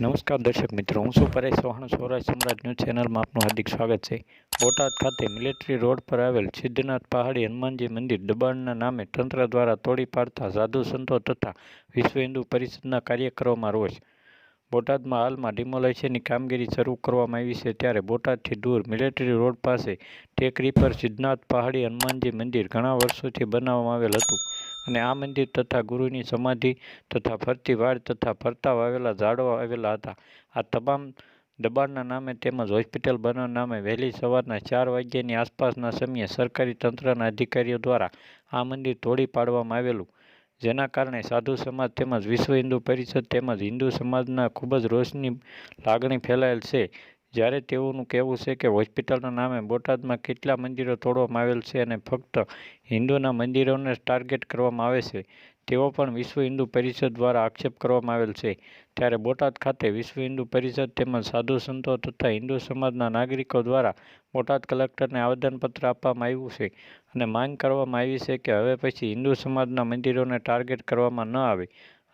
નમસ્કાર દર્શક મિત્રો, હું શું પરેશ ચૌહાણ સૌરાષ્ટ્ર સમ્રાટ ન્યૂઝ ચેનલમાં આપનું હાર્દિક સ્વાગત છે. બોટાદ ખાતે મિલિટરી રોડ પર આવેલ સિદ્ધનાથ પહાડી હનુમાનજી મંદિર દબાણના નામે તંત્ર દ્વારા તોડી પાડતા સાધુ સંતો તથા વિશ્વ હિન્દુ પરિષદના કાર્યક્રમોમાં રોષ. બોટાદમાં હાલમાં ડિમોલેશનની કામગીરી શરૂ કરવામાં આવી છે ત્યારે બોટાદથી દૂર મિલિટરી રોડ પાસે ટેકરી પર સિદ્ધનાથ પહાડી હનુમાનજી મંદિર ઘણા વર્ષોથી બનાવવામાં આવેલ હતું. અને આ મંદિર તથા ગુરુની સમાધિ તથા ફરતી વાડ તથા ફરતા વાવેલા ઝાડવા આવેલા હતા. આ તમામ દબાણના નામે તેમજ હોસ્પિટલ બનાવવાના નામે વહેલી સવારના ચાર વાગ્યાની આસપાસના સમયે સરકારી તંત્રના અધિકારીઓ દ્વારા આ મંદિર તોડી પાડવામાં આવેલું. જેના કારણે સાધુ સમાજ તેમજ વિશ્વ હિન્દુ પરિષદ તેમજ હિન્દુ સમાજના ખૂબ જ રોષની લાગણી ફેલાયેલ છે. જ્યારે તેઓનું કહેવું છે કે હોસ્પિટલના નામે બોટાદમાં કેટલા મંદિરો તોડવામાં આવેલ છે અને ફક્ત હિન્દુના મંદિરોને ટાર્ગેટ કરવામાં આવે છે તેવો પણ વિશ્વ હિન્દુ પરિષદ દ્વારા આક્ષેપ કરવામાં આવેલ છે. ત્યારે બોટાદ ખાતે વિશ્વ હિન્દુ પરિષદ તેમજ સાધુ સંતો તથા હિન્દુ સમાજના નાગરિકો દ્વારા બોટાદ કલેક્ટરને આવેદનપત્ર આપવામાં આવ્યું છે અને માંગ કરવામાં આવી છે કે હવે પછી હિન્દુ સમાજના મંદિરોને ટાર્ગેટ કરવામાં ન આવે.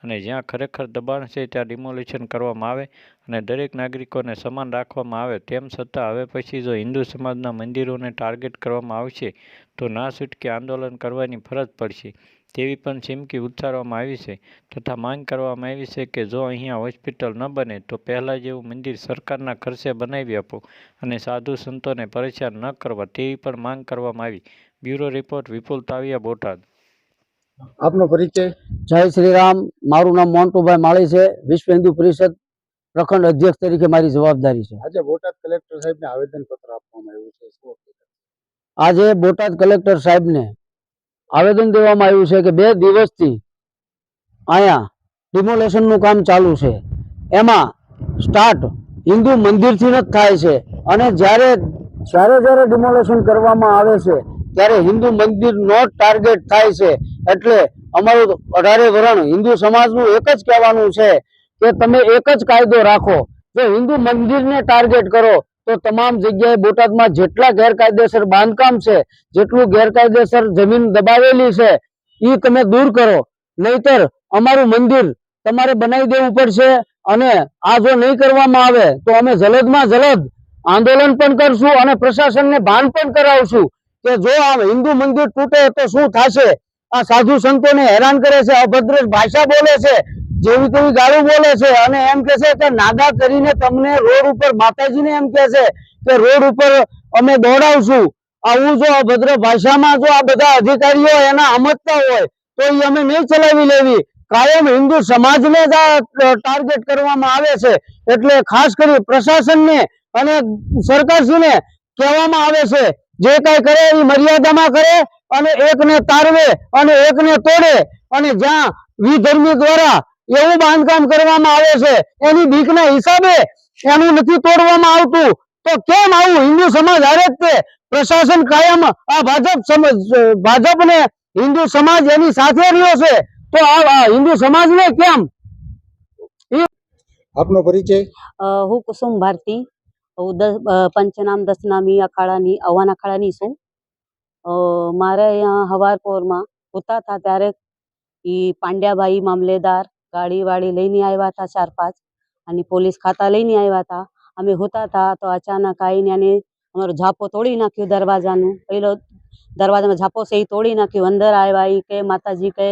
અને જ્યાં ખરેખર દબાણ છે ત્યાં ડિમોલિશન કરવામાં આવે અને દરેક નાગરિકોને સમાન રાખવામાં આવે તેમ છતાં હવે પછી જો હિન્દુ સમાજના મંદિરોને ટાર્ગેટ કરવામાં આવશે તો ના છૂટકે આંદોલન કરવાની ફરજ પડશે. તેવી પણ ચીમકી ઉચ્ચારવામાં આવી છે તથા માંગ કરવામાં આવી છે કે જો અહીંયા હોસ્પિટલ ન બને તો પહેલાં જેવું મંદિર સરકારના ખર્ચે બનાવી આપો અને સાધુ સંતોને પરેશાન ન કરવા તેવી પણ માંગ કરવામાં આવી. Bureau report Vipul Taviya Botad. આપનો પરિચય? જય શ્રી રામ મારું નામ મોન્ટુભાઈ માળી છે. વિશ્વ હિન્દુ પરિષદ પ્રખંડ અધ્યક્ષ તરીકે મારી જવાબદારી છે. આજે બોટાદ કલેક્ટર સાહેબને આવેદન પત્ર આપવામાં આવ્યું છે. આજે બોટાદ કલેક્ટર સાહેબને આવેદન દેવામાં આવ્યું છે કે બે દિવસથી અહીંયા ડિમોલેશનનું કામ ચાલુ છે. એમાં સ્ટાર્ટ હિન્દુ મંદિરથી જ થાય છે. અને જ્યારે જ્યારે જ્યારે ડિમોલેશન કરવામાં આવે છે ત્યારે હિન્દુ મંદિર નો ટાર્ગેટ થાય છે. એટલે અમારું અઢારે વરણ હિન્દુ સમાજનું એક જ કહેવાનું છે કે તમે એક જ કાયદો રાખો. જો હિન્દુ મંદિરને ટાર્ગેટ કરો, તો તમામ જગ્યાએ બોટાદમાં જેટલા ગેરકાયદેસર બાંધકામ છે, જેટલું ગેરકાયદેસર જમીન દબાવેલી છે એ તમે દૂર કરો. નહીતર અમારું મંદિર તમારે બનાવી દેવું પડશે અને આ જો નહીં કરવામાં આવે, તો અમે જલદમાં જલદ આંદોલન પણ કરશું અને પ્રશાસનને ભાન પણ કરાવશું કે જો આ હિન્દુ મંદિર તૂટે તો શું થશે? આ સાધુ સંતોને હેરાન કરે છે, અભદ્ર ભાષા બોલે છે, જેવી તેવી ગાળું બોલે છે અને એમ કે છે કે નાગા કરીને તમને રોડ ઉપર માતાજીને એમ કે છે કે રોડ ઉપર અમે દોડાવશું. આવું જો અભદ્ર ભાષામાં જો આ બધા અધિકારીઓ એના અમતતા હોય, તો એ અમે નહીં ચલાવી લેવી. કાયમ હિન્દુ સમાજને જ આ ટાર્ગેટ કરવામાં આવે છે. એટલે ખાસ કરી પ્રશાસનને અને સરકારશ્રીને કહેવામાં આવે છે, જે કાંઈ કરે એ મર્યાદામાં કરે અને એકને તારવે અને એકને તોડે અને જ્યાં વિધર્મી દ્વારા એવું બાંધકામ કરવામાં આવે છે એની બીકના હિસાબે એનું નથી તોડવામાં આવતું તો કેમ આવું હિન્દુ સમાજ હારે જ તે પ્રશાસન કાયમ આ ભાજપ ભાજપને હિન્દુ સમાજ એની સાથે રહ્યો છે તો આ હિન્દુ સમાજને કેમ? આપનો પરિચય? હું કુસુમ ભારતી હું પંચનામ દસનામી અખાડાની અવાન અખાડાની છું. મારે અહીંયા હવારપોરમાં હોતા હતા ત્યારે ઈ પાંડ્યાભાઈ મામલેદાર ગાડીવાડી લઈને આવ્યા હતા ચાર પાંચ અને પોલીસ ખાતા લઈને આવ્યા હતા. અમે હોતા હતા તો અચાનક આવીને એને અમારો ઝાપો તોડી નાખ્યો દરવાજાનું. પેલો દરવાજામાં ઝાપો છે એ તોડી નાખ્યું. અંદર આવ્યા એ કે, માતાજી કહે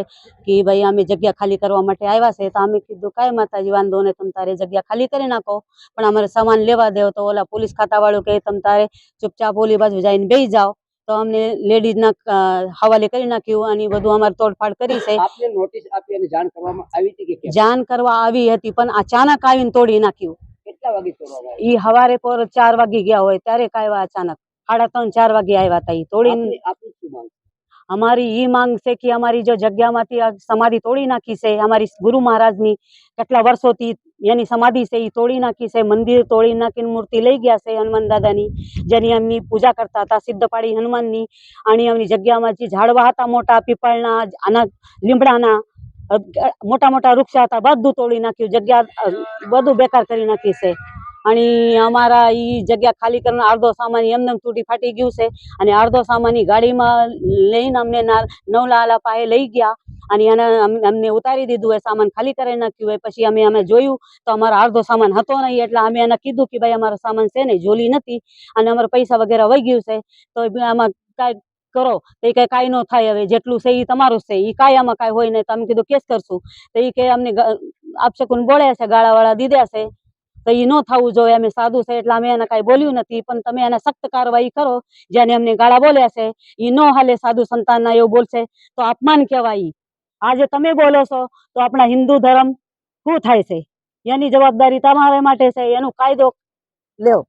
કે ભાઈ અમે જગ્યા ખાલી કરવા માટે આવ્યા છે. તો અમે કીધું, કાંઈ માતાજી, વાંધો ને તમ તારે જગ્યા ખાલી કરી નાખો. પણ અમારે સામાન લેવા દેવો. તો ઓલા પોલીસ ખાતાવાળો કહે તમ તારે ચૂપચાપ ઓલી બાજુ જઈને બેસી જાઓ. તો અમને લેડીઝના હવાલે કરી નાખ્યું અને બધું અમારે તોડફાડ કરી છે. આપને નોટિસ આપી અને જાણ કરવામાં આવી હતી કે જાણ કરવા આવી હતી પણ અચાનક આવીને તોડી નાખ્યું. કેટલા વાગે તોડવામાં ઈ હવારે પર ચાર વાગી ગયા હોય ત્યારે કાયવા અચાનક. સાડા ત્રણ ચાર વાગે આવ્યા હતા ઈ તોડીને. આપની- આપની શું માંગ? અમારી એ માંગ છે કે અમારી જો જગ્યામાંથી સમાધિ તોડી નાખી છે, અમારી ગુરુ મહારાજની કેટલા વર્ષોથી એની સમાધિ છે એ તોડી નાખી છે, મંદિર તોડી નાખીને મૂર્તિ લઈ ગયા છે હનુમાન દાદાની, જેની એમની પૂજા કરતા હતા, સિદ્ધપાળી હનુમાનની અને એમની જગ્યામાં જે ઝાડવા હતા મોટા પીપળના, આના લીમડાના મોટા મોટા વૃક્ષ હતા, બધું તોડી નાખ્યું, જગ્યા બધું બેકાર કરી નાખી છે. અને અમારા એ જગ્યા ખાલી કરીને અડધો સામાન એમને તૂટી ફાટી ગયું છે. અને અડધો સામાન ગાડીમાં લઈને અમને ના- નવલાલા પાસે લઈ ગયા. અને એને અમને ઉતારી દીધું હોય સામાન ખાલી કરી નાખ્યું. હોય પછી અમે અમે જોયું તો અમારો અડધો સામાન હતો નહીં, એટલે અમે એને કીધું કે ભાઈ અમારો સામાન છે નહીં, જોલી નથી. અને અમારા પૈસા વગેરે વહી ગયું છે. તો આમાં કાંઈ કરો, તો એ કઈ કાંઈ ન થાય હવે, જેટલું છે એ તમારું છે. એ કાંઈ આમાં કાંઈ હોય નહીં. તો અમે કીધું, કેસ કરશું. તો એ કે અમને આપશે આપશકુન બોલ્યા છે, ગાળાવાળા દીધા છે. તો એ ન થવું જોઈએ, અમે સાદું છે એટલે અમે એને કાંઈ બોલ્યું નથી, પણ તમે એને સખ્ત કાર્યવાહી કરો, જેને અમને ગાળા બોલ્યા છે એ ન હાલે સાધુ સંતાનના એવું બોલશે. તો અપમાન કહેવાય. આજે તમે બોલો છો, તો આપણા હિન્દુ ધર્મ શું થાય છે? એની જવાબદારી તમારા માટે છે, એનો કાયદો લ્યો.